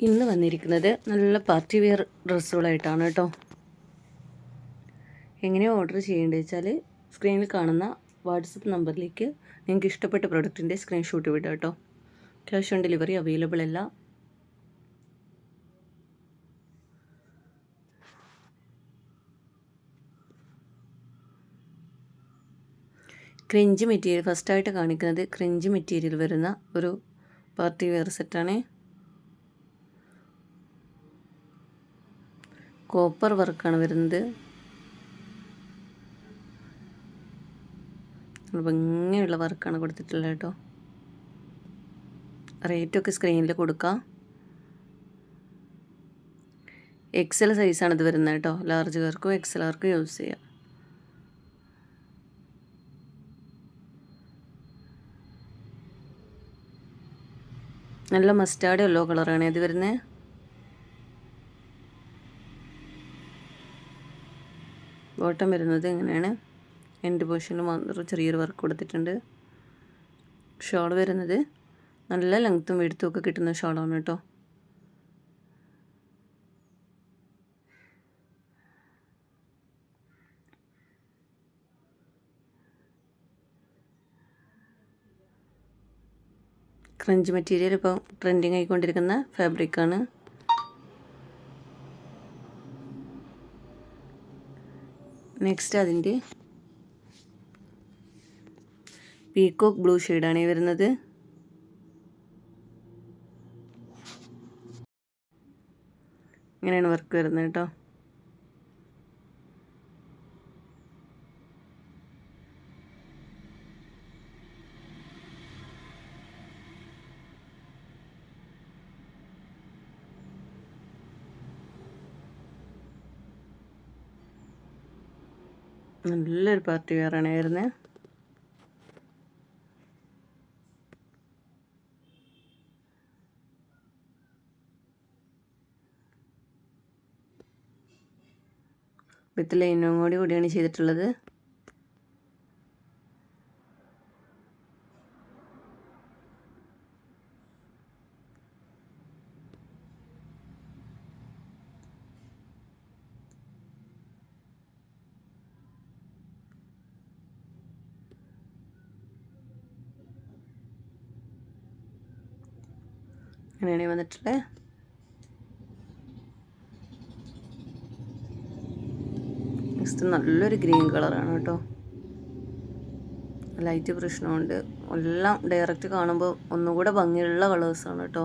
ഇന്ന് വന്നിരിക്കുന്നത് നല്ല പാർട്ടി വെയർ ഡ്രസ്സുകളായിട്ടാണ് കേട്ടോ. എങ്ങനെ ഓർഡർ ചെയ്യേണ്ടത് വെച്ചാൽ സ്ക്രീനിൽ കാണുന്ന വാട്സപ്പ് നമ്പറിലേക്ക് നിങ്ങൾക്ക് ഇഷ്ടപ്പെട്ട പ്രൊഡക്റ്റിന്റെ സ്ക്രീൻഷോട്ട് വിടുക കേട്ടോ. ക്യാഷ് ഓൺ ഡെലിവറി അവൈലബിൾ അല്ല. ക്രിഞ്ച് മെറ്റീരിയൽ ഫസ്റ്റായിട്ട് കാണിക്കുന്നത് ക്രിഞ്ച് മെറ്റീരിയൽ വരുന്ന ഒരു പാർട്ടി വെയർ സെറ്റാണ് കോപ്പർ വർക്കാണ് വരുന്നത്. ഭംഗിയുള്ള വർക്കാണ് കൊടുത്തിട്ടുള്ളത് കേട്ടോ. റേറ്റൊക്കെ സ്ക്രീനിൽ കൊടുക്കാം. എക്സൽ സൈസാണ് ഇത് വരുന്നത് കേട്ടോ. ലാർജുകാർക്കും എക്സലാർക്കും യൂസ് ചെയ്യാം. നല്ല മസ്റ്റാർഡ് യെല്ലോ കളറാണ് ഇത് വരുന്നത്. ബോട്ടം വരുന്നത് ഇങ്ങനെയാണ് എൻഡ് പോർഷനിൽ മാത്രം ചെറിയൊരു വർക്ക് കൊടുത്തിട്ടുണ്ട്. ഷോൾ വരുന്നത് നല്ല ലെങ്ത്തും വെടുത്തും ഒക്കെ കിട്ടുന്ന ഷോളാണ് കേട്ടോ. ക്രഞ്ച് മെറ്റീരിയൽ ഇപ്പോൾ ട്രെൻഡിങ് ആയിക്കൊണ്ടിരിക്കുന്ന ഫാബ്രിക്കാണ് നെക്സ്റ്റ് അതിന്റെ പീക്കോക്ക് ബ്ലൂ ഷെയ്ഡാണ് ഈ വരുന്നത്. ഇങ്ങനെയാണ് വർക്ക് വരുന്നത് കേട്ടോ. നല്ലൊരു പാർട്ടി വെയറാണ് വരുന്നത് വിത്ത് ലൈനും കൂടി കൂടിയാണ് ചെയ്തിട്ടുള്ളത്. അങ്ങനെയാണ് വന്നിട്ടുള്ളത് നെക്സ്റ്റ് നല്ലൊരു ഗ്രീൻ കളറാണ് കേട്ടോ. ലൈറ്റ് പ്രശ്നമുണ്ട്. എല്ലാം ഡയറക്റ്റ് കാണുമ്പോൾ ഒന്നുകൂടെ ഭംഗിയുള്ള കളേഴ്സാണ് കേട്ടോ.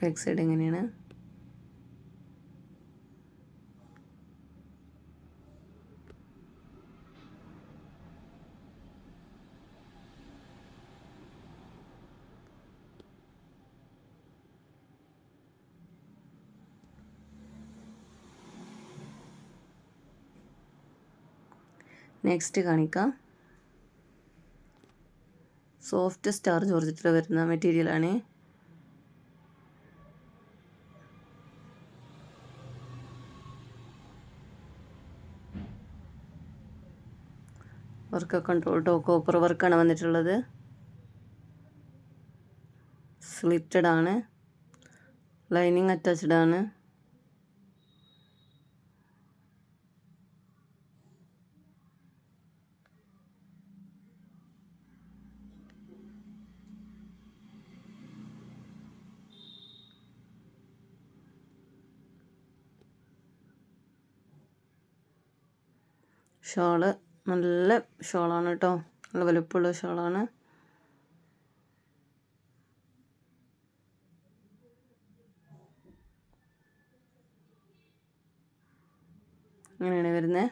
ബാക്ക് സൈഡ് എങ്ങനെയാണ്? നെക്സ്റ്റ് കാണിക്കാം. സോഫ്റ്റ് സ്റ്റാർ ജോർജറ്റിൽ വരുന്ന മെറ്റീരിയലാണ് വർക്കൊക്കെ ഉണ്ട് കേട്ടോ കോപ്പർ വർക്കാണ് വന്നിട്ടുള്ളത്. സ്ലിറ്റഡ് ആണ്. ലൈനിങ് അറ്റാച്ച്ഡ് ആണ്. ഷോൾ. നല്ല ഷോളാണ് കേട്ടോ നല്ല വലുപ്പമുള്ള ഷോളാണ്. അങ്ങനെയാണ് വരുന്നത്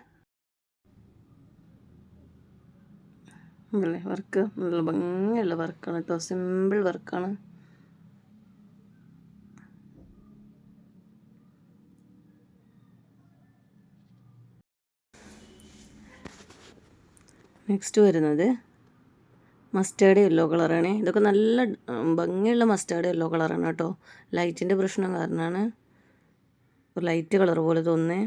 വർക്ക്. നല്ല ഭംഗിയുള്ള വർക്കാണ് കേട്ടോ സിമ്പിൾ വർക്കാണ്. നെക്സ്റ്റ് വരുന്നത് മസ്റ്റേഡ് യെല്ലോ കളറാണ്. ഇതൊക്കെ നല്ല ഭംഗിയുള്ള മസ്റ്റേഡ് യെല്ലോ കളറാണ് കേട്ടോ. ലൈറ്റിന്റെ പ്രശ്നം കാരണമാണ് ഒരു ലൈറ്റ് കളർ പോലെ തോന്നേ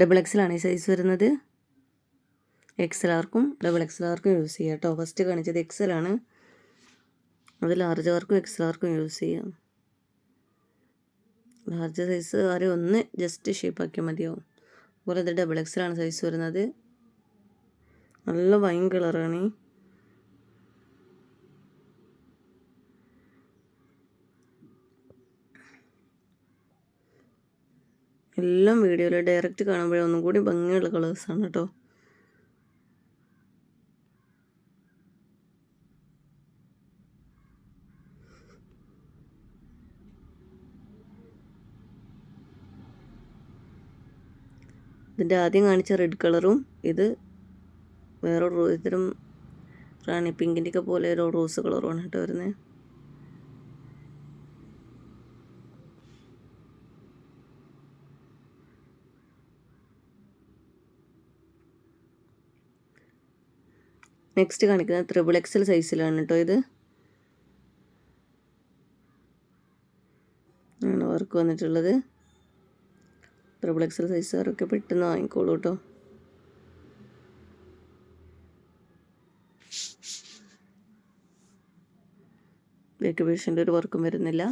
ഡബിൾ എക്സിലാണ് ഈ സൈസ് വരുന്നത്. എക്സൽ ആർക്കും ഡബിൾ എക്സൽ ആർക്കും യൂസ് ചെയ്യാം കേട്ടോ. ഫസ്റ്റ് കാണിച്ചത് എക്സൽ ആണ്. അത് ലാർജ് ആർക്കും എക്സൽ ആർക്കും യൂസ് ചെയ്യാം. ലാർജ് സൈസ് ആരെ ഒന്ന് ജസ്റ്റ് ഷേപ്പാക്കിയാൽ മതിയാവും. അതുപോലെ ഇത് ഡബിൾ എക്സൽ ആണ് സൈസ് വരുന്നത്. നല്ല വൈൻ കളറാണ് എല്ലാം വീഡിയോയിൽ ഡയറക്റ്റ് കാണുമ്പോഴേ ഒന്നും കൂടി ഭംഗിയുള്ള കളേഴ്സാണ് കേട്ടോ. ഇതിന്റെ ആദ്യം കാണിച്ച റെഡ് കളറും ഇത് വേറെ ഇത്തരം റാണി പിങ്കിന്റെയൊക്കെ പോലെ ഒരു റോസ് കളറുമാണ് കേട്ടോ വരുന്നത് നെക്സ്റ്റ് കാണിക്കുന്നത് ത്രിബിൾ എക്സൽ സൈസിലാണ് കേട്ടോ ഇത്. ആണ് വർക്ക് വന്നിട്ടുള്ളത്. ത്രിബിൾ എക്സൽ സൈസുകാരൊക്കെ പെട്ടെന്ന് വാങ്ങിക്കോളൂ കേട്ടോ ബേക്ക് പേഷ്യന്റെ ഒരു വർക്കും വരുന്നില്ല.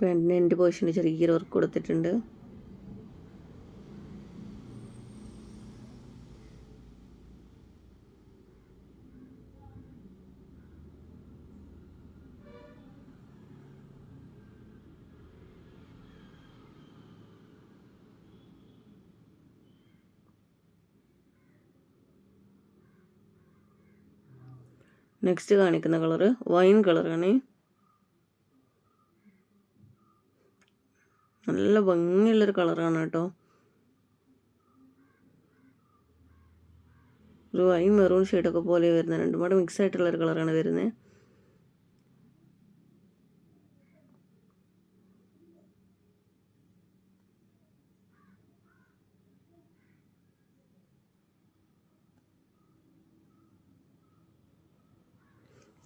പെണ്ണിന്റെ പോഷന് ചെറിയൊരു വർക്ക് കൊടുത്തിട്ടുണ്ട്. നെക്സ്റ്റ് കാണിക്കുന്ന കളറ് വൈൻ കളറാണ് നല്ല ഭംഗിയുള്ളൊരു കളറാണ് കേട്ടോ. ഒരു വൈൻ മെറൂൺ ഷെയ്ഡൊക്കെ പോലെ വരുന്നത് രണ്ടും കൂടെ മിക്സ് ആയിട്ടുള്ളൊരു കളറാണ് വരുന്നത്.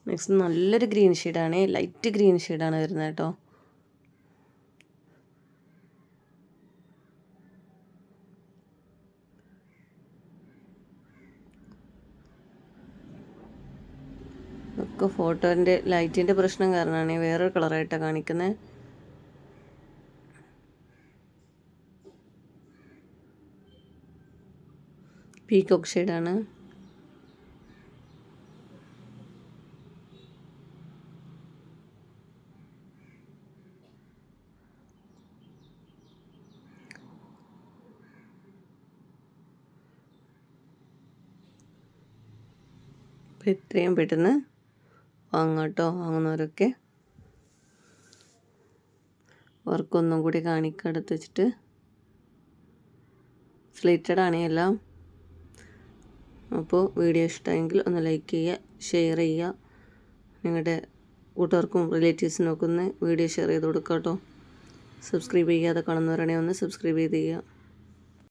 നെക്സ്റ്റ് നല്ലൊരു ഗ്രീൻ ഷെയ്ഡാണ് ലൈറ്റ് ഗ്രീൻ ഷെയ്ഡാണ് വരുന്നത് കേട്ടോ. ഒക്കെ ഫോട്ടോന്റെ ലൈറ്റിന്റെ പ്രശ്നം കാരണമാണ്. വേറൊരു കളറായിട്ടാണ് കാണിക്കുന്നത് പീക്കോക്ക് ഷെയ്ഡാണ് അപ്പോൾ എത്രയും പെട്ടെന്ന് വാങ്ങാം കേട്ടോ വാങ്ങുന്നവരൊക്കെ. വർക്കൊന്നും കൂടി കാണിക്കടുത്ത് വെച്ചിട്ട്. സ്ലിറ്റഡ് ആണ് എല്ലാം. അപ്പോൾ വീഡിയോ ഇഷ്ടമെങ്കിൽ ഒന്ന് ലൈക്ക് ചെയ്യുക ഷെയർ ചെയ്യുക. നിങ്ങളുടെ കൂട്ടുകാർക്കും റിലേറ്റീവ്സിനൊക്കെ ഒന്ന് വീഡിയോ ഷെയർ ചെയ്ത് കൊടുക്കാം കേട്ടോ. സബ്സ്ക്രൈബ് ചെയ്യാതെ കാണുന്നവരാണെങ്കിൽ ഒന്ന് സബ്സ്ക്രൈബ് ചെയ്ത് ചെയ്യുക.